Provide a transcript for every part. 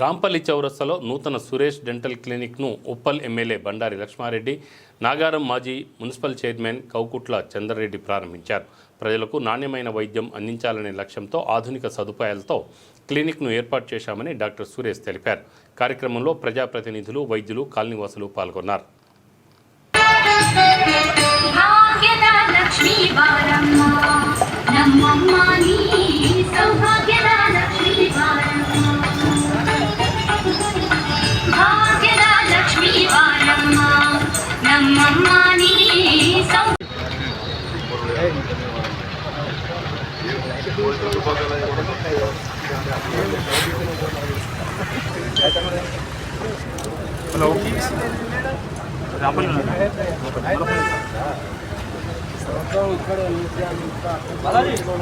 రాంపల్లి చౌరస్తాలో నూతన సురేష్ డెంటల్ క్లినిక్ను ఉప్పల్ ఎమ్మెల్యే బండారి లక్ష్మారెడ్డి నాగారం మాజీ మున్సిపల్ చైర్మన్ కౌకుట్ల చంద్రరెడ్డి ప్రారంభించారు. ప్రజలకు నాణ్యమైన వైద్యం అందించాలనే లక్ష్యంతో ఆధునిక సదుపాయాలతో క్లినిక్ను ఏర్పాటు చేశామని డాక్టర్ సురేష్ తెలిపారు. కార్యక్రమంలో ప్రజాప్రతినిధులు వైద్యులు కాలనీవాసులు పాల్గొన్నారు. లక్ష్మీ వారమ్మ నమ్మమ్మ నీ లక్ష్మీ ఓకే రెడీ సార్ అది ఎక్స్రే వచ్చేసుకుంటే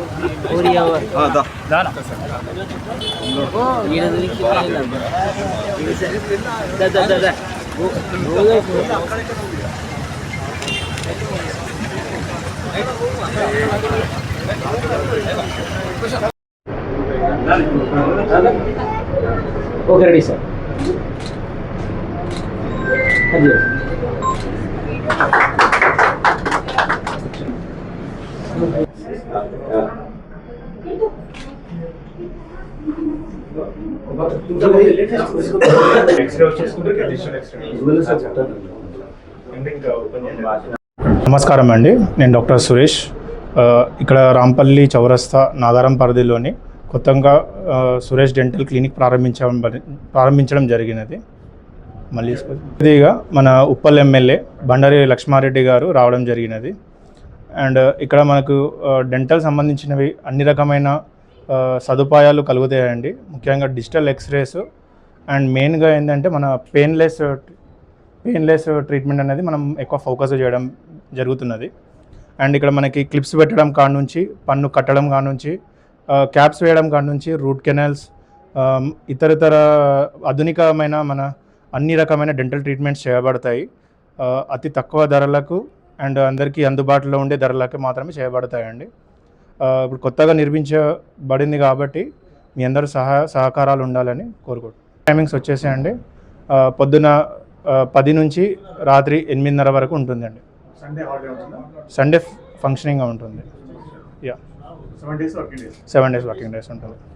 కండిషన్ ఓకే రెడీ సార్ చేయాలి నమస్కారం అండి. నేను డాక్టర్ సురేష్. ఇక్కడ రాంపల్లి చౌరస్తా నాగారం పరిధిలోని కొత్తగా సురేష్ డెంటల్ క్లినిక్ ప్రారంభించడం ప్రారంభించడం జరిగినది. మళ్ళీ ఇదిగా మన ఉప్పల్ ఎమ్మెల్యే బండారి లక్ష్మారెడ్డి గారు రావడం జరిగినది. అండ్ ఇక్కడ మనకు డెంటల్ సంబంధించినవి అన్ని రకమైన సదుపాయాలు కలుగుతాయండి. ముఖ్యంగా డిజిటల్ ఎక్స్రేస్ అండ్ మెయిన్గా ఏంటంటే మన పెయిన్లెస్ పెయిన్లెస్ ట్రీట్మెంట్ అనేది మనం ఎక్కువ ఫోకస్ చేయడం జరుగుతున్నది. అండ్ ఇక్కడ మనకి క్లిప్స్ పెట్టడం కాడ నుంచి పన్ను కట్టడం కాడ నుంచి క్యాప్స్ వేయడం కాడ నుంచి రూట్ కెనాల్స్ ఇతర ఇతర ఆధునికమైన మన అన్ని రకమైన డెంటల్ ట్రీట్మెంట్స్ చేయబడతాయి. అతి తక్కువ ధరలకు అండ్ అందరికీ అందుబాటులో ఉండే ధరలకు మాత్రమే చేయబడతాయండి. ఇప్పుడు కొత్తగా నిర్మించబడింది కాబట్టి మీ అందరూ సహాయ సహకారాలు ఉండాలని కోరుకుంటున్నాను టైమింగ్స్ వచ్చేసేయండి. పొద్దున పది నుంచి రాత్రి ఎనిమిదిన్నర వరకు ఉంటుందండి. సండే హాలిడే ఉంటుందా? సండే ఫంక్షనింగ్గా ఉంటుంది. Yeah seven days working days seven days working days ఉంటుంది.